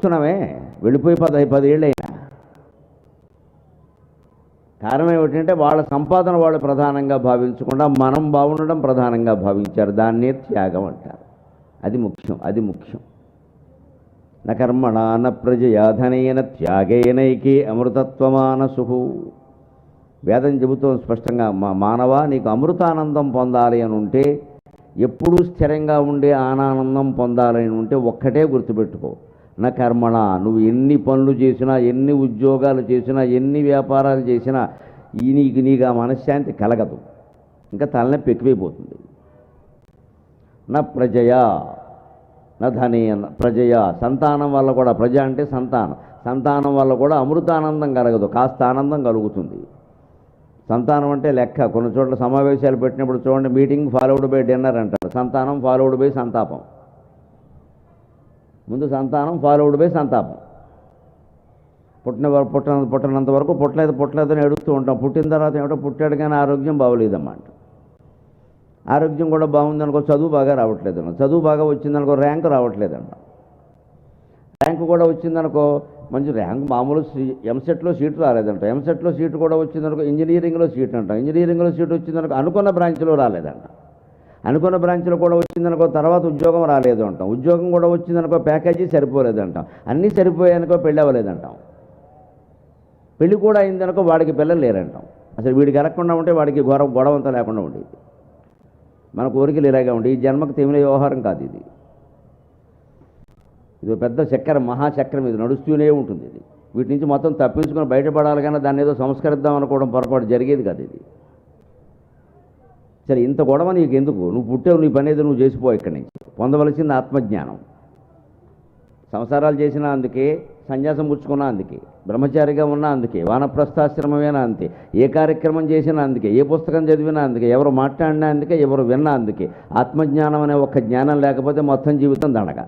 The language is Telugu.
బతుకుతున్నామే వెళ్ళిపోయి పది పదేళ్ళైనా కారణం ఏమిటంటే వాళ్ళ సంపాదన వాళ్ళు ప్రధానంగా భావించకుండా మనం బాగుండడం ప్రధానంగా భావించారు. దాన్నే త్యాగం అంటారు. అది ముఖ్యం అది ముఖ్యం. నకర్మణ న ప్రజయాధనైన త్యాగేనైకే అమృతత్వమానసు. వేదం చెబుతోంది స్పష్టంగా మా మానవ నీకు అమృతానందం పొందాలి అని ఉంటే ఎప్పుడూ స్థిరంగా ఉండే ఆనానందం పొందాలని ఉంటే ఒక్కటే గుర్తుపెట్టుకో. నా కర్మణ నువ్వు ఎన్ని పనులు చేసినా ఎన్ని ఉద్యోగాలు చేసినా ఎన్ని వ్యాపారాలు చేసినా ఈ నీకు నీకు ఆ మనశ్శాంతి కలగదు. ఇంకా తలనొప్పి ఎక్కువైపోతుంది. నా ప్రజయా నా ధనేన ప్రజయ సంతానం వల్ల కూడా ప్రజ అంటే సంతానం. సంతానం వల్ల కూడా అమృతానందం కలగదు కాస్త ఆనందం కలుగుతుంది. సంతానం అంటే లెక్క కొన్ని చోట్ల సమావేశాలు పెట్టినప్పుడు చూడండి మీటింగ్ ఫాలోడ్ బై డిన్నర్ అంటారు. సంతానం ఫాలోడ్ బై సంతాపం. ముందు సంతానం ఫాలోడ్ బై సంతాపం. పుట్టిన పుట్టిన పుట్టినంత వరకు పుట్టలేదు పుట్టలేదు అని అడుగుతూ ఉంటాం. పుట్టిన తర్వాత ఏమిటో పుట్టాడు కానీ ఆరోగ్యం బాగోలేదమ్మా ఆరోగ్యం కూడా బాగుంది అనుకో చదువు బాగా రావట్లేదు అన్న చదువు బాగా వచ్చిందనుకో ర్యాంక్ రావట్లేదంట. ర్యాంక్ కూడా వచ్చిందనుకో మంచి ర్యాంక్ మామూలు సీ- ఎంసెట్లో సీటు రాలేదంట. ఎంసెట్లో సీటు కూడా వచ్చిందనుకో ఇంజనీరింగ్లో సీట్ అంట. ఇంజనీరింగ్లో సీట్ వచ్చిందనుకో అనుకున్న బ్రాంచ్లో రాలేదంట. అనుకున్న బ్రాంచ్లో కూడా వచ్చిందనుకో తర్వాత ఉద్యోగం రాలేదు అంటాం. ఉద్యోగం కూడా వచ్చిందనుకో ప్యాకేజీ సరిపోలేదంటాం. అన్నీ సరిపోయాయనుకో పెళ్ళి అవ్వలేదంటాం. పెళ్ళి కూడా అయిందనుకో వాడికి పిల్లలు లేరంటాం. అసలు వీడికి ఎరగకుండా ఉంటే వాడికి గొడవ గొడవంతా లేకుండా ఉండేది. మన కోరికలు ఇలాగే ఉండే ఈ జన్మకు తెమిన వ్యవహారం కాదు ఇది. ఇది పెద్ద చక్రం మహాచక్రం ఇది నడుస్తూనే ఉంటుంది ఇది. వీటి నుంచి మొత్తం తప్పించుకొని బయటపడాలి కానీ దాన్ని ఏదో సంస్కరిద్దాం అనుకోవడం పొరపాటు జరిగేది కాదు ఇది. సరే ఇంత గొడవ నీకు ఎందుకు నువ్వు పుట్టావు నీ పని ఏదో నువ్వు చేసిపో ఇక్కడి నుంచి. పొందవలసింది ఆత్మజ్ఞానం. సంసారాలు చేసిన అందుకే సన్యాసం పుచ్చుకున్నా అందుకే బ్రహ్మచారిగా ఉన్నా అందుకే వానప్రస్థాశ్రమమేనా అంతే ఏ కార్యక్రమం చేసినా అందుకే ఏ పుస్తకం చదివినా అందుకే ఎవరు మాట్లాడినా అందుకే ఎవరు విన్నా అందుకే ఆత్మజ్ఞానం అనే ఒక్క జ్ఞానం లేకపోతే మొత్తం జీవితం దండగా.